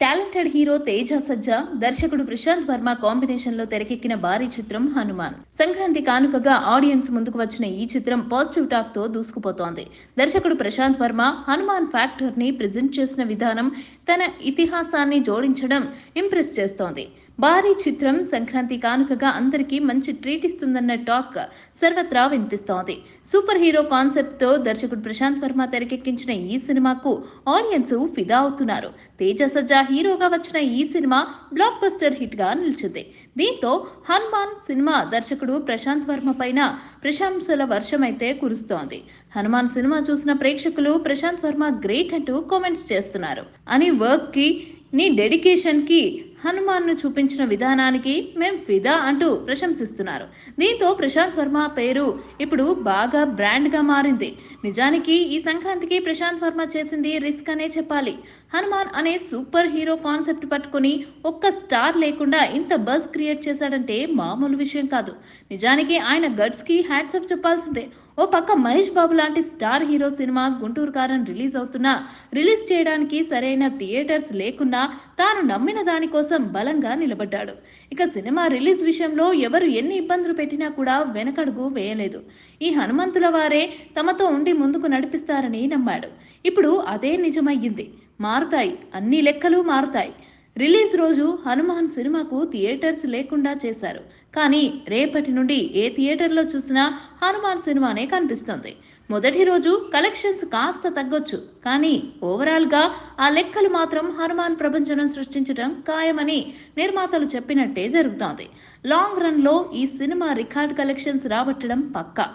Talented hero Teja సజ్జా దర్శకుడు ప్రశాంత్ వర్మ కాంబినేషన్లో తెరకెక్కిన భారీ చిత్రం హనుమాన్. సంక్రాంతి కానుకగా ఆడియన్స్ ముందుకు వచ్చిన ఈ చిత్రం పాజిటివ్ టాక్తో దూసుకుపోతోంది. దర్శకుడు ప్రశాంత్ వర్మ హనుమాన్ ఫ్యాక్టర్ని ప్రెజెంట్ చేసిన విధానం తన ఇతిహాసాన్ని జోడించడం ఇంప్రెస్ చేస్తోంది. భారీ చిత్రం సంక్రాంతి కానుకగా అందరికీ మంచి ట్రీట్ ఇస్తుందన్న టాక్ సర్వత్రా వినిపిస్తోంది. సూపర్ హీరో కాన్సెప్ట్తో దర్శకుడు ప్రశాంత్ వర్మ తెరకెక్కించిన ఈ సినిమాకు ఆడియన్స్ ఫిదా అవుతున్నారు. తేజ సజ్జా హీరోగా వచ్చిన ఈ సినిమా బ్లాక్ బస్టర్ హిట్గా నిలిచింది. దీంతో హనుమాన్ సినిమా దర్శకుడు ప్రశాంత్ వర్మ పైన ప్రశంసల వర్షమైతే కురుస్తోంది. హనుమాన్ సినిమా చూసిన ప్రేక్షకులు ప్రశాంత్ వర్మ గ్రేట్ అంటూ కామెంట్స్ చేస్తున్నారు. అని వర్క్కి నీ డెడికేషన్కి హనుమాన్ను చూపించిన విధానానికి మేం ఫిదా అంటూ ప్రశంసిస్తున్నారు. దీంతో ప్రశాంత్ వర్మ పేరు ఇప్పుడు బాగా బ్రాండ్గా మారింది. నిజానికి ఈ సంక్రాంతికి ప్రశాంత్ వర్మ చేసింది రిస్క్ అనే చెప్పాలి. హనుమాన్ అనే సూపర్ హీరో కాన్సెప్ట్ పట్టుకొని ఒక్క స్టార్ లేకుండా ఇంత బజ్ క్రియేట్ చేశాడంటే మామూలు విషయం కాదు. నిజానికి ఆయన గట్స్కి హ్యాట్స్ ఆఫ్ చెప్పాల్సిందే. ఓ పక్క మహేష్ బాబు లాంటి స్టార్ హీరో సినిమా గుంటూరు కారం రిలీజ్ అవుతున్నా రిలీజ్ చేయడానికి సరైన థియేటర్స్ లేకున్నా తాను నమ్మిన దానికోసం బలంగా నిలబడ్డాడు. ఇక సినిమా రిలీజ్ విషయంలో ఎవరు ఎన్ని ఇబ్బందులు పెట్టినా కూడా వెనకడుగు వేయలేదు. ఈ హనుమంతుల వారే తమతో ఉండి ముందుకు నడిపిస్తారని నమ్మాడు. ఇప్పుడు అదే నిజమయ్యింది. మారుతాయి. అన్ని లెక్కలు మారుతాయి. రిలీజ్ రోజు హనుమాన్ సినిమాకు థియేటర్స్ లేకుండా చేశారు. కానీ రేపటి నుండి ఏ థియేటర్లో చూసినా హనుమాన్ సినిమానే కనిపిస్తుంది. మొదటి రోజు కలెక్షన్స్ కాస్త తగ్గొచ్చు కానీ ఓవరాల్గా ఆ లెక్కలు మాత్రం హనుమాన్ ప్రపంచనం సృష్టించడం ఖాయమని నిర్మాతలు చెప్పినట్టే జరుగుతోంది. లాంగ్ రన్లో ఈ సినిమా రికార్డ్ కలెక్షన్స్ రాబట్టడం పక్కా.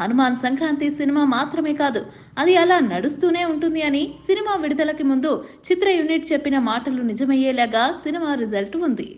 హనుమాన్ సంక్రాంతి సినిమా మాత్రమే కాదు అది అలా నడుస్తూనే ఉంటుంది అని సినిమా విడుదలకి ముందు చిత్ర యూనిట్ చెప్పిన మాటలు నిజమయ్యేలాగా సినిమా రిజల్ట్ ఉంది.